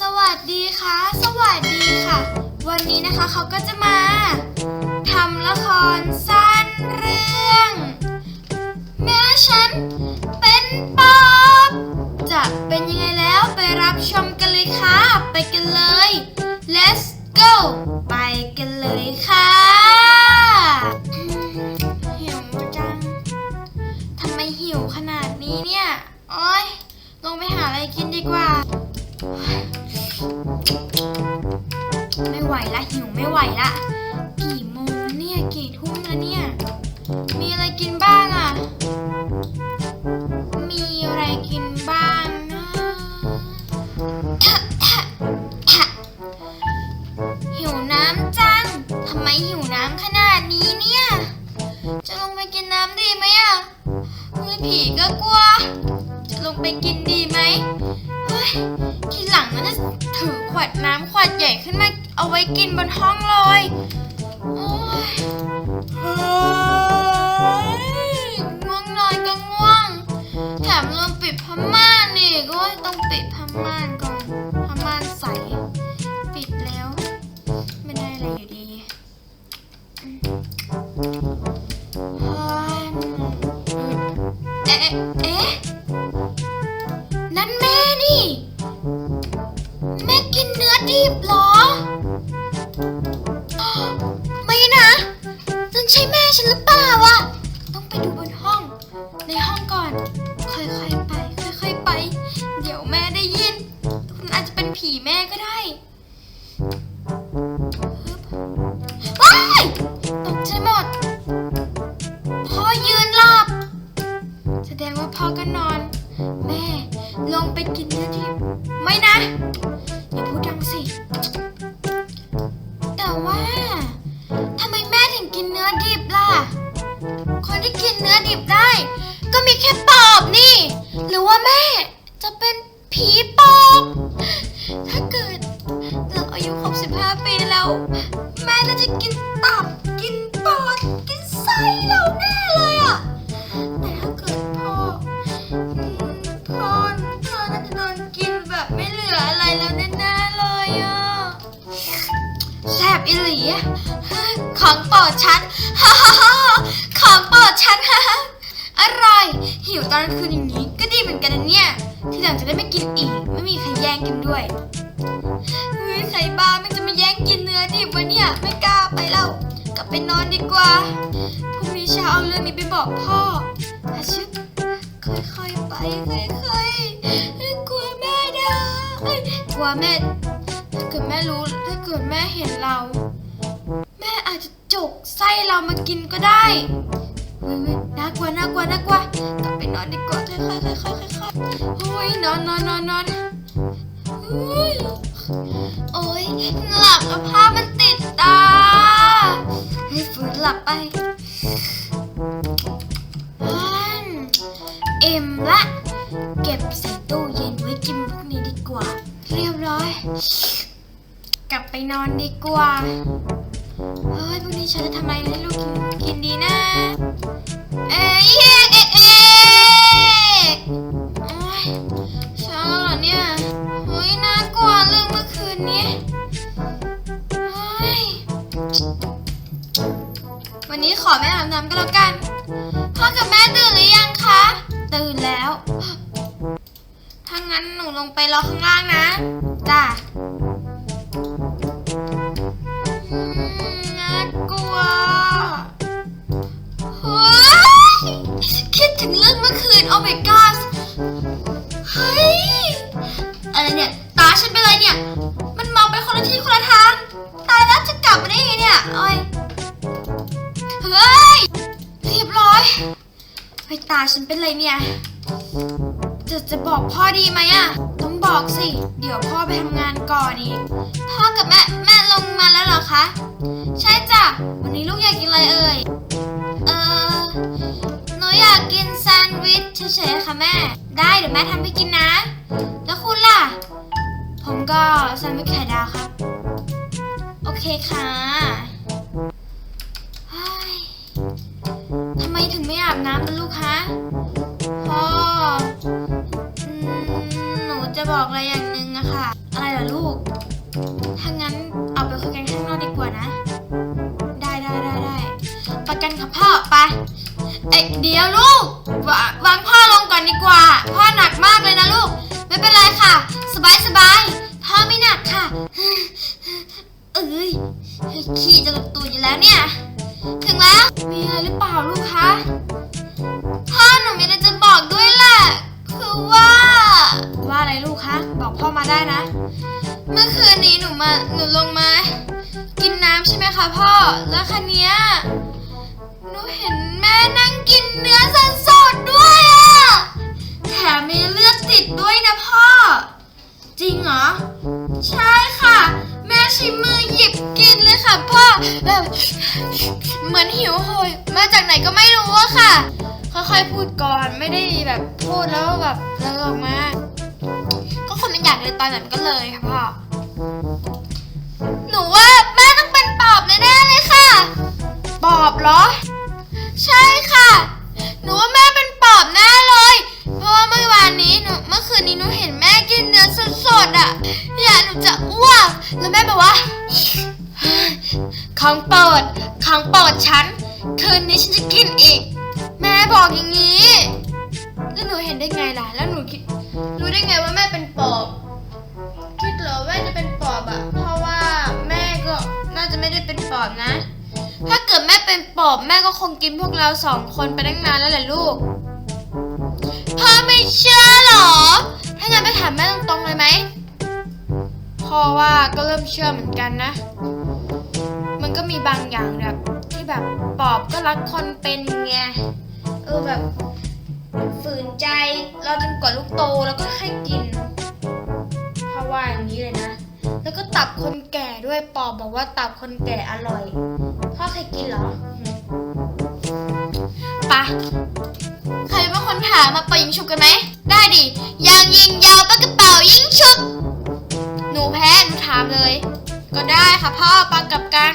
สวัสดีค่ะ สวัสดีค่ะ วันนี้นะคะเขาก็จะมาทำละครสั้นเรื่องแม่ฉันเป็นปอบจะเป็นยังไงแล้วไปรับชมกันเลยค่ะ ไปกันเลย let's go ไปกันเลย กินดีไหมเฮ้ยทีหลังมันจะถือขวดน้ำขวดใหญ่ขึ้นมาเอาไว้กินบนห้องเลยโอ้ยเฮ้ยง่วงนอนก็ง่วง แถมลืมปิดพม่านอีกโอ้ยต้องปิดพม่าน พ่อก็นอน แม่ ลงไปกินเนื้อดิบไม่นะ อย่าพูดดังสิ แต่ว่าทำไมแม่ถึงกินเนื้อดิบล่ะ คนที่กินเนื้อดิบได้ ก็มีแค่ปอบนี่ หรือว่าแม่จะเป็นผีปอบ ถ้าเกิดเราอายุครบ15 ปีแล้ว แม่น่าจะกิน ของโปรดฉันฮ่าฮ่าฮ่าของโปรดฉันฮ่าอร่อย หิวตอนคืนอย่างนี้ก็ดีเหมือนกันนะเนี่ย ทีหลังจะได้ไม่กินอีก ไม่มีใครแย่งกินด้วยเฮ้ยใครบ้ามันจะมาแย่งกินเนื้อดิบวะเนี่ยไม่กล้าไปแล้วกลับไปนอนดีกว่าพรุ่งนี้เช้าเอาเรื่องนี้ไปบอกพ่ออาชึบค่อยๆไปค่อยๆกลัวแม่ด่ากลัวแม่ถ้าเกิดแม่รู้ถ้าเกิดแม่เห็นเรา จจะจกไส้เรามากินก็ได้เฮ้ยน่ากลัวน่ากลัวน่ากลัวกลับไปนอนดีกว่าค่อยค่อยค่อยค่อยๆโอ้ยนอนนอนนอนนอนเฮ้ยโอ๊ยหลับแล้วผ้ามันติดตาให้ฝืนหลับไปอืมเอ็มละเก็บใส่ตู้เย็นไว้กินพรุ่งนี้ดีกว่า เรียบร้อย กลับไปนอนดีกว่า เฮ้ยพรุ่งนี้ฉันจะทำอะไรให้ลูกกินดีนะ เอ๊ะเอ๊ะเอ๊ะเอ๊ะโอ๊ยเช้าแล้วเหรอเนี่ยเฮ้ยน่ากลัวเรื่องเมื่อคืนนี้เฮ้ยวันนี้ขอแม่อาบน้ำก็แล้วกัน พ่อกับแม่ตื่นหรือยังคะ ตื่นแล้ว ถ้างั้นหนูลงไปรอข้างล่างนะ จ้า ถึงเรื่องเมื่อคืนโอ้ my god เฮ้ย อะไรเนี่ย ตาฉันเป็นอะไรเนี่ย มันมองไปคนละที่คนละทาง ตายแล้วจะกลับมาได้ยังไงเนี่ยโอ้ยเฮ้ยเรียบร้อยเฮ้ยตาฉันเป็นอะไรเนี่ย จะจะบอกพ่อดีไหมอะต้องบอกสิ เดี๋ยวพ่อไปทำงานก่อนอีก พ่อกับแม่แม่ลงมาแล้วเหรอคะ ใช่จ้ะ วันนี้ลูกอยากกินอะไรเอ่ย เออ อยากกินแซนด์วิชเฉยๆค่ะแม่ ได้เดี๋ยวแม่ทำให้กินนะ แล้วคุณล่ะ ผมก็แซนด์วิชไข่ดาวครับ โอเคค่ะทำไมถึงไม่อาบน้ำลูกฮะพ่อหนูจะบอกอะไรอย่างหนึ่งอะค่ะ อะไรเหรอลูก ถ้างั้นเอาไปคุยกันข้างนอกดีกว่านะ ได้ได้ได้ได้ประกันค่ะพ่อไป เอ้ยเดี๋ยวลูกวาวางพ่อลงก่อนดีกว่า พ่อหนักมากเลยนะลูก ไม่เป็นไรค่ะ สบายสบายพ่อไม่หนักค่ะ เอ้ยขี้จะหลุดตูดอยู่แล้วเนี่ย ถึงแล้ว มีอะไรหรือเปล่าลูกคะพ่อหนูมีอะไรจะบอกด้วยแหละ คือว่า ว่าอะไรลูกคะ บอกพ่อมาได้นะ เมื่อคืนนี้หนูมา หนูลงมา กินน้ำใช่ไหมคะพ่อ แล้วคันนี้หนูเห็น แม่นั่งกินเนื้อสดๆด้วยอะแถมมีเลือดติดด้วยนะพ่อ จริงเหรอ ใช่ค่ะ แม่ใช้มือหยิบกินเลยค่ะพ่อแบบเหมือนหิวโหยมาจากไหนก็ไม่รู้อะค่ะ ค่อยๆพูดก่อนไม่ได้แบบพูดแล้วแบบเลอะออกมา ก็คนมันอยากเลยตอนนั้นก็เลยค่ะพ่อ หนูว่าแม่ต้องเป็นปอบแน่ๆเลยค่ะ ปอบเหรอ ใช่ค่ะ หนูว่าแม่เป็นปอบแน่เลย เพราะว่าเมื่อวานนี้หนูเมื่อคืนนี้หนูเห็นแม่กินเนื้อสดๆอะ อย่าหนูจะอ้วก แล้วแม่บอกว่า ของโปรดของโปรดฉัน คืนนี้ฉันจะกินอีก แม่บอกอย่างนี้ แล้วหนูเห็นได้ไงล่ะ แล้วหนูคิดรู้ได้ไงว่าแม่เป็นปอบ คิดเหรอว่าจะเป็นปอบอะ เพราะว่าแม่ก็น่าจะไม่ได้เป็นปอบนะ ถ้าเกิดแม่เป็นปอบแม่ก็คงกินพวกเราสองคนไปตั้งนานแล้วแหละลูก พ่อไม่เชื่อหรอ ถ้างั้นไปถามแม่ตรงๆเลยไหม พ่อว่าก็เริ่มเชื่อเหมือนกันนะ มันก็มีบางอย่างแบบที่แบบปอบก็รักคนเป็นไง เออแบบฝืนใจเราจนกว่าลูกโตแล้วก็ให้กินพราะว่าอย่างนี้เลยนะ แล้วก็ตับคนแก่ด้วยปอบบอกว่าตับคนแก่อร่อยพ่อเคยกินเหรอปะใครเป็นคนถามมาป่ายิงฉุบกันไหมได้ดิยางยิงยาวปากระเป๋ายิงฉุบหนูแพ้หนูถามเลย ก็ได้ค่ะพ่อปากกับกัน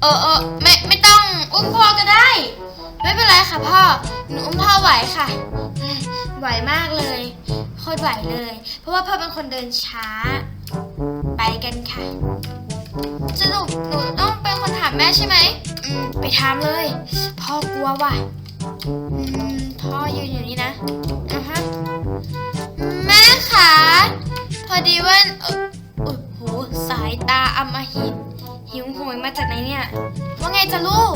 เออเออไม่ไม่ต้องอุ้มพ่อก็ได้ ไม่เป็นไรค่ะพ่อหนูอุ้มพ่อไหวค่ะไหวมากเลยโคตรไหวเลย เพราะว่าพ่อเป็นคนเดินช้า ไปกันค่ะสรุปหนูต้องเป็นคนถามแม่ใช่ไหมอืมไปถามเลย พ่อกลัวว่ะอืมพ่อยืนอยู่นี่นะอะฮะแม่คะพอดีว่าออโอ้โหสายตาอำมหิตหิวโหยมาจากไหนเนี่ย ว่าไงจะลูก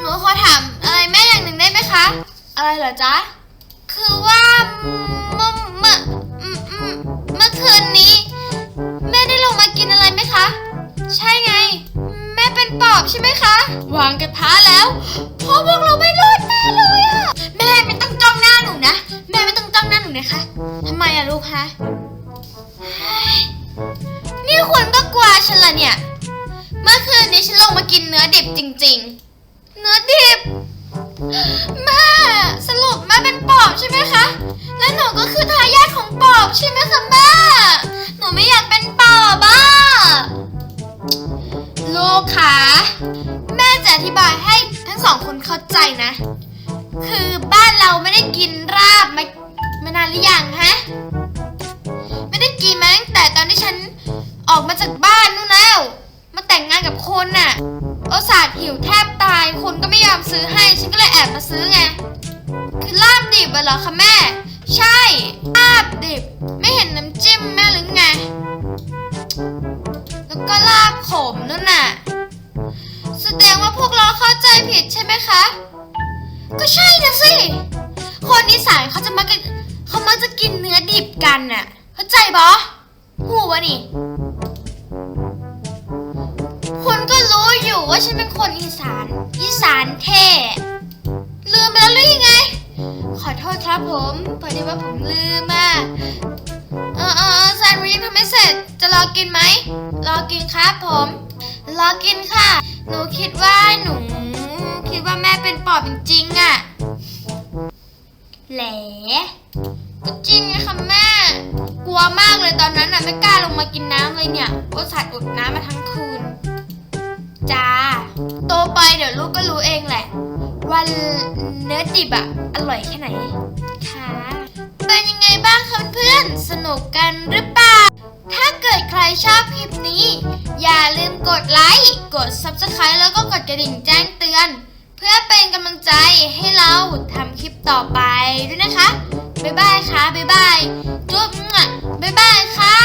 หนูขอถามอะไรแม่อย่างหนึ่งได้ไหมคะ อะไรเหรอจ๊ะ คือว่าเมื่อเมื่อเมื่อคืนนี้ ใช่ไง แม่เป็นปอบใช่ไหมคะ วางกระทะแล้วพราะพวกเราไม่รอดแน่เลยอะแม่ไม่ต้องจ้องหน้าหนูนะ แม่ไม่ต้องจ้องหน้าหนูนะคะทำไมอะลูกคะนี่คุณก็กลัวฉันละเนี่ย เมื่อคืนนี้ฉันลงมากินเนื้อดิบจริง ๆ เนื้อดิบแม่สรุปแม่เป็นปอบใช่ไหมคะ และหนูก็คือทายาทของปอบใช่ไหมคะแม่ หนูไม่อยากเป็นปอบอะ ลูกคะแม่จะอธิบายให้ทั้งสองคนเข้าใจนะ คือบ้านเราไม่ได้กินราบมามานานหรือยังฮะ ไม่ได้กินมาตั้งแต่ตอนที่ฉันออกมาจากบ้านนู่นแล้ว มาแต่งงานกับคนน่ะโอสาดหิวแทบตาย คนก็ไม่ยอมซื้อให้ ฉันก็เลยแอบมาซื้อไง คือลาบดิบเหรอคะแม่ ใช่ลาบดิบ ไม่เห็นน้ำจิ้มแม่หรือไง ก็ลาบขมนู่นน่ะ แสดงว่าพวกเราเข้าใจผิดใช่ไหมคะ ก็ใช่นะสิ คนอีสานเขาจะมักจะเขามักจะกินเนื้อดิบกันน่ะ เข้าใจบอหูวะนี่ คุณก็รู้อยู่ว่าฉันเป็นคนอีสาน อีสานแท้ลืมไปแล้วหรือยังไง ขอโทษครับผมพอดีว่าผมลืมอะเออเออ เออแซนด์วิชยังทำไม่เสร็จ จะรอกินไหม รอกินครับผม รอกินค่ะ หนูคิดว่าหนู คิดว่าแม่เป็นปอบจริงๆอะ แหลก็จริงนะคะแม่ กลัวมากเลยตอนนั้นอะไม่กล้าลงมากินน้ำเลยเนี่ยก็สัตว์อดน้ำมาทั้งคืน จ้า โตไปเดี๋ยวลูกก็รู้เองแหละว่าเนื้อดิบอะอร่อยแค่ไหน ค่ะ เป็นยังไงบ้างคะเพื่อนๆสนุกกันหรือ ชอบคลิปนี้ อย่าลืมกดไลค์กด Subscribe แล้วก็กดกระดิ่งแจ้งเตือน เพื่อเป็นกำลังใจให้เราทำคลิปต่อไปด้วยนะคะ บ๊ายบายค่ะ บ๊ายบายจุ๊บบ๊ายบายค่ะ